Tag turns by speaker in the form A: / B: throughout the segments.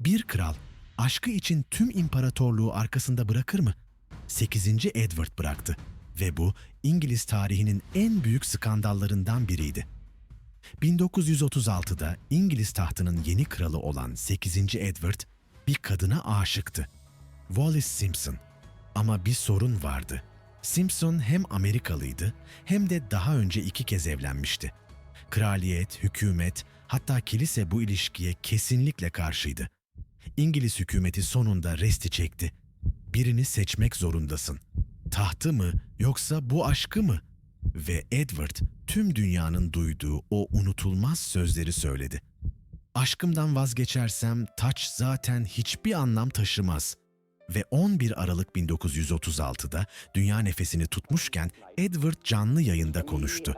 A: Bir kral aşkı için tüm imparatorluğu arkasında bırakır mı? 8. Edward bıraktı ve bu İngiliz tarihinin en büyük skandallarından biriydi. 1936'da İngiliz tahtının yeni kralı olan 8. Edward bir kadına aşıktı. Wallis Simpson. Ama bir sorun vardı. Simpson hem Amerikalıydı hem de daha önce iki kez evlenmişti. Kraliyet, hükümet, hatta kilise bu ilişkiye kesinlikle karşıydı. İngiliz hükümeti sonunda resti çekti. Birini seçmek zorundasın. Tahtı mı yoksa bu aşkı mı? Ve Edward tüm dünyanın duyduğu o unutulmaz sözleri söyledi. Aşkımdan vazgeçersem taç zaten hiçbir anlam taşımaz. Ve 11 Aralık 1936'da dünya nefesini tutmuşken Edward canlı yayında konuştu.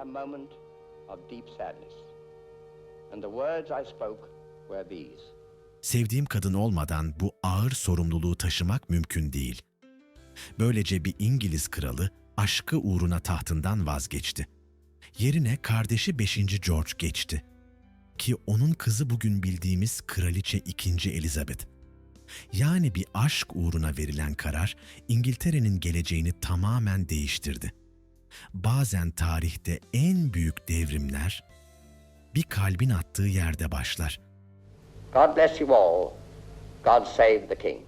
B: And the words I spoke were these.
A: Sevdiğim kadın olmadan bu ağır sorumluluğu taşımak mümkün değil. Böylece bir İngiliz kralı aşkı uğruna tahtından vazgeçti. Yerine kardeşi 5. George geçti. Ki onun kızı bugün bildiğimiz Kraliçe 2. Elizabeth. Yani bir aşk uğruna verilen karar İngiltere'nin geleceğini tamamen değiştirdi. Bazen tarihte en büyük devrimler bir kalbin attığı yerde başlar.
B: God bless you all. God save the King.